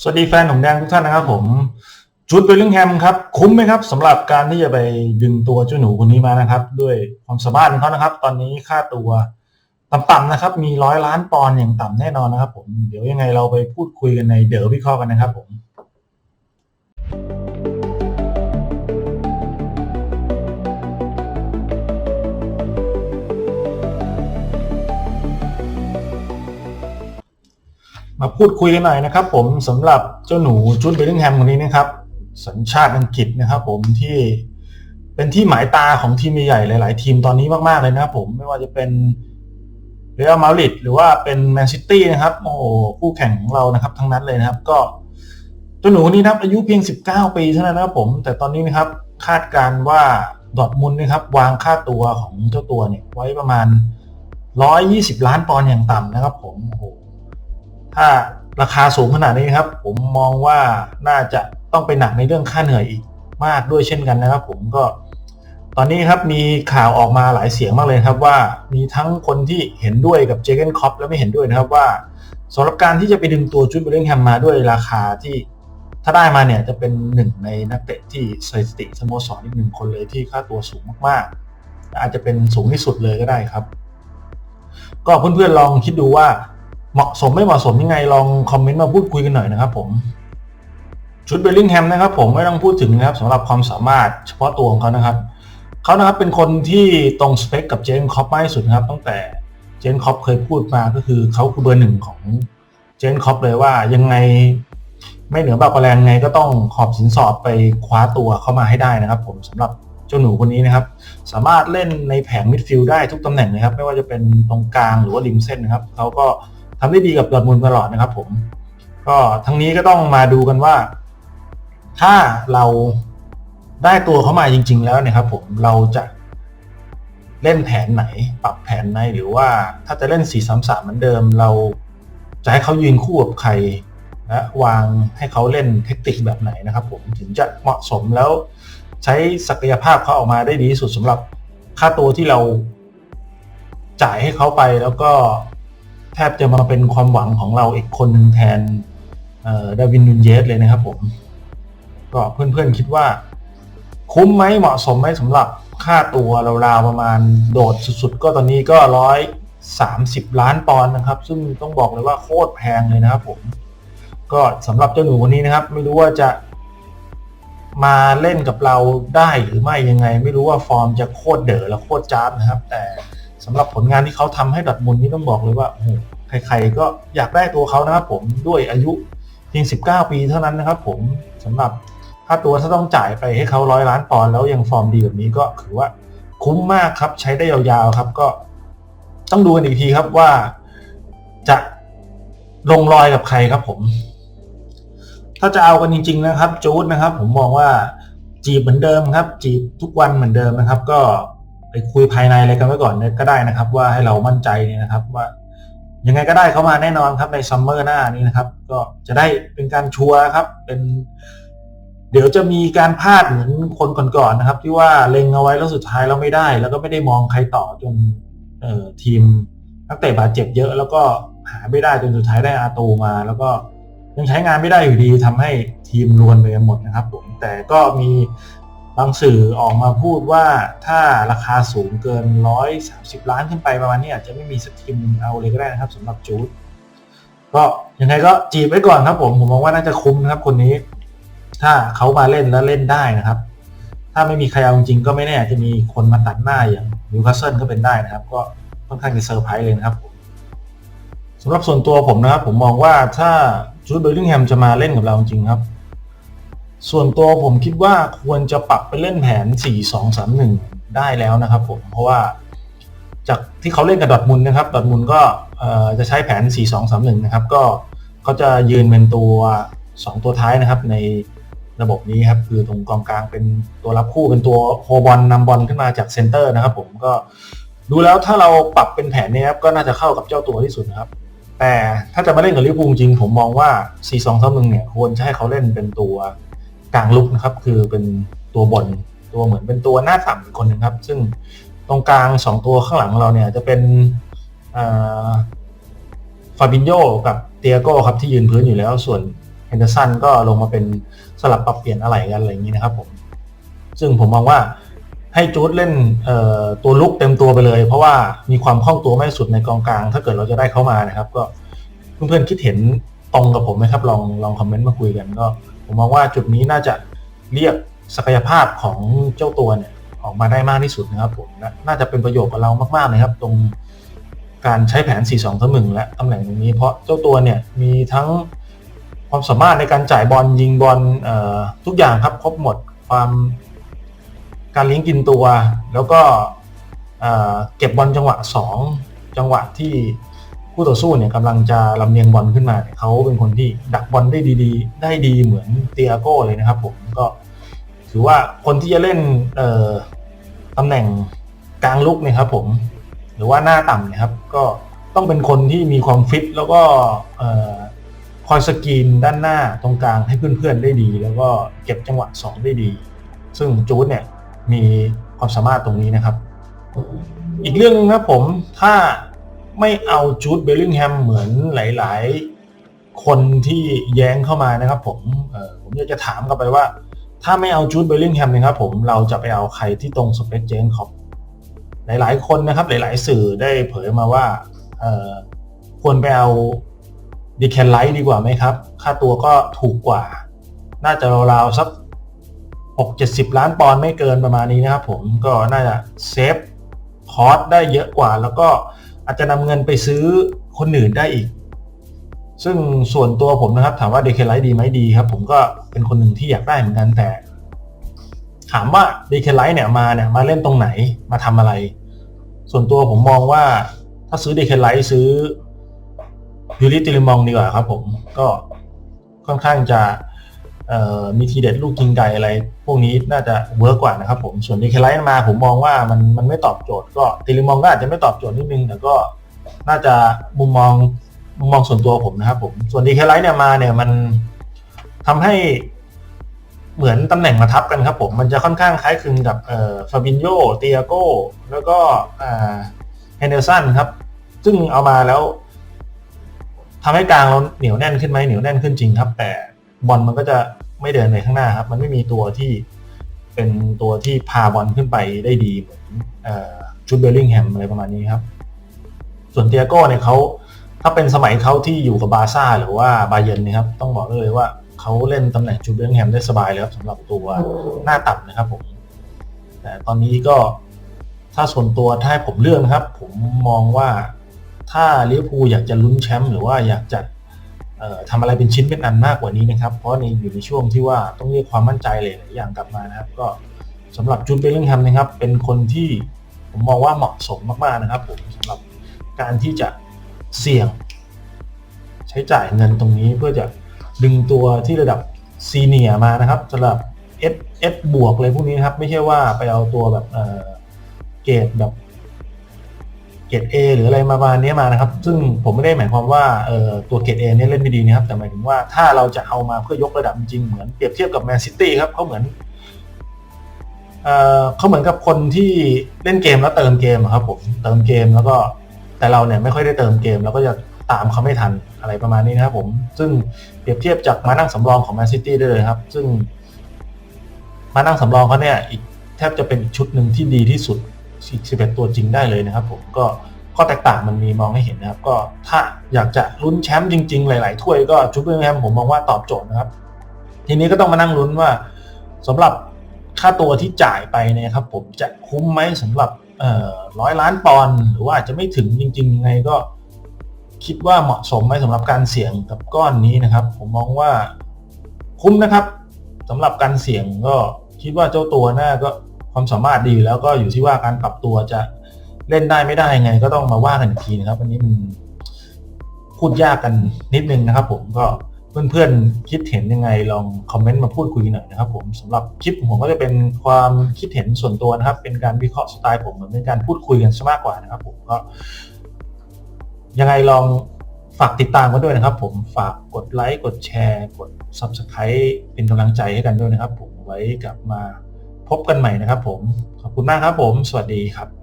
สวัสดีแฟนหนุ่มแดงทุกท่านนะครับผมจูดเบลลิงแฮมครับ คุ้มไหมครับสำหรับการที่จะไปดึงตัวเจ้าหนูคนนี้มานะครับ ด้วยความสามารถของเขานะครับ ตอนนี้ค่าตัวต่ำๆนะครับ มีร้อยล้านปอนด์อย่างต่ำแน่นอนนะครับผมเดี๋ยวยังไงเราไปพูดคุยกันในเดอร์วิเคราะห์กันนะครับผม มาพูดคุยกันหน่อยนะครับ ผมสำหรับเจ้าหนูจูดเบลลิงแฮมคนนี้นะครับ สัญชาติอังกฤษนะครับ ผมที่เป็นที่หมายตาของทีมใหญ่ๆหลาย ๆ ทีมตอนนี้มากๆเลยนะครับผมไม่ว่าจะเป็นเรอัลมาดริดหรือว่าเป็นแมนซิตี้นะครับ โอ้โหคู่แข่งของเรานะครับ ทั้งนั้นเลยนะครับ ก็เจ้าหนูคนนี้นะครับ อายุเพียง 19 ปีเท่านั้นนะครับผม แต่ตอนนี้นะครับ คาดการณ์ว่าดอร์ทมุนนะครับ วางค่าตัวของเจ้าตัวเนี่ย ไว้ประมาณ 120 ล้านปอนด์อย่างต่ำนะครับ ผมโอ้โห ถ้าราคาสูงขนาดนี้ครับ ผมมองว่าน่าจะต้องไปหนักในเรื่องค่าเหนื่อยอีกมากด้วยเช่นกันนะครับ ผมก็ ตอนนี้ครับมีข่าวออกมาหลายเสียงมากเลยครับว่ามีทั้งคนที่เห็นด้วยกับเจเกนคอปและไม่เห็นด้วยนะครับว่าสำหรับการที่จะไปดึงตัวจูดเบลลิงแฮมมาด้วยราคาที่ถ้าได้มาเนี่ยจะเป็นหนึ่งในนักเตะที่สถิติสโมสรอีกหนึ่งคนเลยที่ค่าตัวสูงมากๆอาจจะเป็นสูงที่สุดเลยก็ได้ครับ ก็เพื่อนๆลองคิดดูว่า เหมาะสมไม่เหมาะสมยังไงลองคอมเมนต์มาพูดคุยกันหน่อยนะครับผมชุดเบลลิงแฮมนะครับผมไม่ต้องพูดถึงนะครับสำหรับความสามารถเฉพาะตัวของเขานะครับเขานะครับเป็นคนที่ตรงสเปคกับเจนคอปมากที่สุดนะครับตั้งแต่เจนคอปเคยพูดมาก็คือเขาคือเบอร์หนึ่งของเจนคอปเลยว่ายังไงไม่เหนือบากกว่าแรงไงก็ต้องขอบสินสอดไปคว้าตัวเข้ามาให้ได้นะครับ ผมสำหรับเจ้าหนูคนนี้นะครับ สามารถเล่นในแผงมิดฟิลด์ได้ทุกตำแหน่งนะครับ ไม่ว่าจะเป็นตรงกลางหรือว่าริมเส้นนะครับเขาก็ ทำได้ดีกับดอทมุนด์ตลอดนะครับ ผม ก็ทั้งนี้ก็ต้องมาดูกันว่า ถ้าเราได้ตัวเขามาจริง ๆ แล้วนี่ยครับ ผมเราจะเล่นแผนไหน ปรับแผนไหนหรือว่าถ้าจะเล่น 4 3 3 เหมือนเดิม เราจะให้เขายืนคู่กับใครและวางให้เขาเล่นเทคนิคแบบไหนนะครับ ผมถึงจะเหมาะสมแล้วใช้ศักยภาพเขาออกมาได้ดีที่สุดสำหรับค่าตัวที่เราจ่ายให้เขาไปแล้วก็ แทบจะมาเป็นความหวังของเราอีกคนหนึ่งแทนดาวินนูนเยสเลยนะครับผม ก็เพื่อนๆคิดว่า คุ้มไหมเหมาะสมไหมสำหรับค่าตัวราวๆประมาณโดดสุดๆ ก็ตอนนี้ก็ร้อยสามสิบล้านปอนด์นะครับ ซึ่งต้องบอกเลยว่าโคตรแพงเลยนะครับผม ก็สำหรับเจ้าหนูคนนี้นะครับ ไม่รู้ว่าจะมาเล่นกับเราได้หรือไม่ยังไง ไม่รู้ว่าฟอร์มจะโคตรเด๋อและโคตรจ้าบนะครับ แต่ สำหรับผลงานที่เขาทำให้ดอทมุนนี่ต้องบอกเลยว่าโอ้โหใครๆก็อยากได้ตัวเขานะครับผมด้วยอายุเพียง 19 ปีเท่านั้นนะครับผมสำหรับค่าตัวถ้าต้องจ่ายไปให้เขาร้อยล้านปอนด์แล้วยังฟอร์มดีแบบนี้ก็ถือว่าคุ้มมากครับ ใช้ได้ยาวๆครับก็ต้องดูกันอีกทีครับว่าจะลงรอยกับใครครับผม ถ้าจะเอากันจริง ๆ นะครับจูดนะครับ ผมมองว่าจีบเหมือนเดิมครับ จีบทุกวันเหมือนเดิมนะครับ ก็ ไปคุยภายในอะไรกันไว้ก่อนก็ได้นะครับ ว่าให้เรามั่นใจเนี่ยนะครับ ว่ายังไงก็ได้เขามาแน่นอนครับในซัมเมอร์หน้านี้นะครับ ก็จะได้เป็นการชัวร์ครับ เป็น เดี๋ยวจะมีการพลาดเหมือนคนก่อนๆนะครับ ที่ว่าเล็งเอาไว้แล้วสุดท้ายเราไม่ได้ แล้วก็ไม่ได้มองใครต่อจนเออทีมนักเตะบาดเจ็บเยอะ แล้วก็หาไม่ได้จนสุดท้ายได้อาตูมา แล้วก็ยังใช้งานไม่ได้อยู่ดีทำให้ทีมรวนไปกันหมดนะครับผมแต่ก็มี บางสื่อออกมาพูดว่าถ้าราคาสูงเกิน 130 ล้านขึ้นไปประมาณนี้อาจจะไม่มีสักทีมเอาเลยก็ได้นะครับสำหรับจูดก็ยังไงก็จีบไว้ก่อนครับผมผมมองว่าน่าจะคุ้มนะครับคนนี้ ถ้าเขามาเล่นแล้วเล่นได้นะครับ ถ้าไม่มีใครเอาจริงก็ไม่แน่อาจจะมีคนมาตัดหน้าอย่างนิวคาสเซิลก็เป็นได้นะครับ ก็ค่อนข้างจะเซอร์ไพรส์เลยนะครับผมสำหรับส่วนตัวผมนะครับ ผมมองว่าถ้าจูดเบลลิงแฮมจะมาเล่นกับเราจริงครับ ส่วนตัวผมคิดว่าควรจะปรับไปเล่นแผน 4-2-3-1 ได้แล้วนะครับผม เพราะว่าจากที่เขาเล่นกับดอทมุนนะครับ ดอทมุนก็จะใช้แผน 4-2-3-1 นะครับ ก็เขาจะยืนเป็นตัว 2 ตัวท้ายนะครับในระบบนี้ครับ คือตรงกองกลางเป็นตัวรับคู่เป็นตัวโฮบอลนำบอลขึ้นมาจากเซนเตอร์นะครับผมก็ดูแล้วถ้าเราปรับเป็นแผนนี้ครับก็น่าจะเข้ากับเจ้าตัวที่สุดนะครับ แต่ถ้าจะมาเล่นกับลิเวอร์พูลจริงผมมองว่า 4-2-3-1 เนี่ยควรจะให้เขาเล่นเป็นตัว กลางลุกนะครับ คือเป็นตัวบนตัวเหมือนเป็นตัวหน้าต่ำอีกคนหนึ่งครับ ซึ่งตรงกลาง2ตัวข้างหลังเราเนี่ยจะเป็นฟาบินโยกับเตียโก้ครับที่ยืนพื้นอยู่แล้วส่วนเฮนเดอร์สันก็ลงมาเป็นสลับปรับเปลี่ยนอะไรกันอะไรอย่างนี้นะครับผมซึ่งผมมองว่าให้จูดเล่นตัวลุกเต็มตัวไปเลย เพราะว่ามีความคล่องตัวไม่สุดในกองกลาง ถ้าเกิดเราจะได้เข้ามานะครับ ก็เพื่อนๆคิดเห็น ตรงกับผมไหมครับลองลองคอมเมนต์มาคุยกันก็ ผมมองว่าจุดนี้น่าจะเรียกศักยภาพของเจ้าตัวเนี่ยออกมาได้มากที่สุดนะครับผมน่าจะเป็นประโยชน์กับเรามากๆนะครับ ตรงการใช้แผน 4 2 3 1 และตำแหน่งตรงนี้ เพราะเจ้าตัวเนี่ยมีทั้งความสามารถในการจ่ายบอลยิงบอลทุกอย่างครับครบหมดความการเลี้ยงกินตัว แล้วก็เก็บบอลจังหวะ 2 จังหวะที่ คู่ต่อสู้เนี่ยกำลังจะลำเลียงบอลขึ้นมาเนี่ยเขาเป็นคนที่ดักบอลได้ดีๆ ได้ดีเหมือนเตียโก้เลยนะครับผมก็ถือว่าคนที่จะเล่นตำแหน่งกลางลุกนะครับผมหรือว่าหน้าต่ำนะครับ ก็ต้องเป็นคนที่มีความฟิตแล้วก็คอยสกรีนด้านหน้าตรงกลางให้เพื่อนๆได้ดี แล้วก็เก็บจังหวะ2ได้ดี ซึ่งจูดเนี่ยมีความสามารถตรงนี้นะครับ อีกเรื่องนึงนะผมถ้า ไม่เอาจูดเบลลิงแฮมเหมือนหลาย ๆ คนที่แย้งเข้ามานะครับ ผมผมอยากจะถามกลับไปว่า ถ้าไม่เอาจูดเบลลิงแฮมนะครับผมเราจะไปเอาใครที่ตรงสเปคเจนคอบหลาย ๆ คนนะครับ หลาย ๆ สื่อได้เผยมาว่าควรไปเอาดีแคนไลท์ดีกว่าไหมครับ ค่าตัวก็ถูกกว่า น่าจะราวๆสัก6 70 ล้านปอนด์ไม่เกินประมาณนี้นะครับผมก็น่าจะเซฟคอร์สได้เยอะกว่า แล้วก็ อาจจะนำเงินไปซื้อคนอื่นได้อีก ซึ่งส่วนตัวผมนะครับ ถามว่าเดคไลท์ดีไหมดีครับ ผมก็เป็นคนหนึ่งที่อยากได้เหมือนกันแต่ ถามว่าเดคไลท์เนี่ยมาเนี่ยมาเล่นตรงไหนมาทำอะไร ส่วนตัวผมมองว่าถ้าซื้อเดคไลท์ซื้อยูริติลิมองดีกว่าครับ ผมก็ค่อนข้างจะ มีทีเด็ดลูกยิงไกอะไร พวกนี้น่าจะเวิร์กกว่านะครับผมส่วนดีเคไลท์มาผมมองว่ามันมันไม่ตอบโจทย์ก็ติลิมองก็อาจจะไม่ตอบโจทย์นิดนึงแต่ก็น่าจะมุมมองมุมมองส่วนตัวผมนะครับผมส่วนดีเคไลท์เนี่ยมาเนี่ยมันทำให้เหมือนตำแหน่งมาทับกันครับผมมันจะค่อนข้างคล้ายคลึงกับเอ่อฟาบินโยเตียโกแล้วก็อ่าเฮนเดอร์สันครับซึ่งเอามาแล้วทำให้กลางเราเหนียวแน่นขึ้นไหมเหนียวแน่นขึ้นจริงครับ แต่ บอลมันก็จะไม่เดินไปข้างหน้าครับ มันไม่มีตัวที่เป็นตัวที่พาบอลขึ้นไปได้ดีเหมือนจูดเบลลิงแฮมอะไรประมาณนี้ครับ ส่วนเตียโก้เนี่ยเขาถ้าเป็นสมัยเขาที่อยู่กับบาซ่าหรือว่าบาเยนนะครับ ต้องบอกเลยว่าเขาเล่นตำแหน่งจูดเบลลิงแฮมได้สบายเลยครับสำหรับตัวหน้าต่ำนะครับผมแต่ตอนนี้ก็ถ้าส่วนตัวถ้าให้ผมเลือกนะครับ ผมมองว่าถ้าลิเวอร์พูลอยากจะลุ้นแชมป์หรือว่าอยากจะ ทำอะไรเป็นชิ้นเป็นอันมากกว่านี้นะครับ เพราะในอยู่ในช่วงที่ว่าต้องเรียกความมั่นใจเลยหลายอย่างกลับมานะครับ ก็สำหรับจูนเบลลิงแฮมนะครับ เป็นคนที่ผมมองว่าเหมาะสมมากๆนะครับผมสำหรับการที่จะเสี่ยง ใช้จ่ายเงินตรงนี้เพื่อจะดึงตัวที่ระดับซีเนียมานะครับสำหรับ S S บวกเลยพวกนี้นะครับ ไม่ใช่ว่าไปเอาตัวแบบเกรดแบบ เกรด A หรืออะไรมาประมาณนี้มานะครับ ซึ่งผมไม่ได้หมายความว่าเอ่อตัวเกรด A เนี่ยเล่นไม่ดีนะครับ แต่หมายถึงว่าถ้าเราจะเอามาเพื่อยกระดับจริงเหมือนเปรียบเทียบกับแมนซิตี้ครับเขาเหมือนเอ่อเขาเหมือนกับคนที่เล่นเกมแล้วเติมเกมครับผมเติมเกมแล้วก็แต่เราเนี่ยไม่ค่อยได้เติมเกมเราก็จะตามเขาไม่ทันอะไรประมาณนี้นะครับผม ซึ่งเปรียบเทียบจากมานั่งสำรองของแมนซิตี้ได้เลยครับ ซึ่งมานั่งสำรองเขาเนี่ยอีกแทบจะเป็นชุดหนึ่งที่ดีที่สุด 11 ตัวจริงได้เลยนะครับ ผมก็ข้อแตกต่างมันมีมองให้เห็นนะครับ ก็ถ้าอยากจะลุ้นแชมป์จริง ๆ หลาย ๆ ถ้วยก็ชุดเบอร์แฮมผมมองว่าตอบโจทย์นะครับ ทีนี้ก็ต้องมานั่งลุ้นว่าสำหรับค่าตัวที่จ่ายไปเนี่ยครับ ผมจะคุ้มไหมสำหรับร้อยล้านปอนด์หรือว่าอาจจะไม่ถึงจริงๆยังไงก็คิดว่าเหมาะสมไหมสำหรับการเสี่ยงกับก้อนนี้นะครับ ผมมองว่าคุ้มนะครับสำหรับการเสี่ยงก็คิดว่าเจ้าตัวหน้าก็ ความสามารถดีแล้วก็อยู่ที่ว่าการปรับตัวจะเล่นได้ไม่ได้ยังไง ก็ต้องมาว่ากันอีกทีนะครับอันนี้มันพูดยากกันนิดนึงนะครับ ผมก็เพื่อนๆคิดเห็นยังไงลองคอมเมนต์มาพูดคุยหน่อยนะครับ ผมสำหรับคลิปผมก็จะเป็นความคิดเห็นส่วนตัวนะครับ เป็นการวิเคราะห์สไตล์ผมเหมือนเป็นการพูดคุยกันซะมากกว่านะครับ ผมก็ ยังไงลองฝากติดตามกันด้วยนะครับ ผมฝากกดไลค์กดแชร์ กด Subscribe เป็นกำลังใจให้กันด้วยนะครับ ผมไว้กลับมา พบกันใหม่นะครับผม ขอบคุณมากครับผม สวัสดีครับ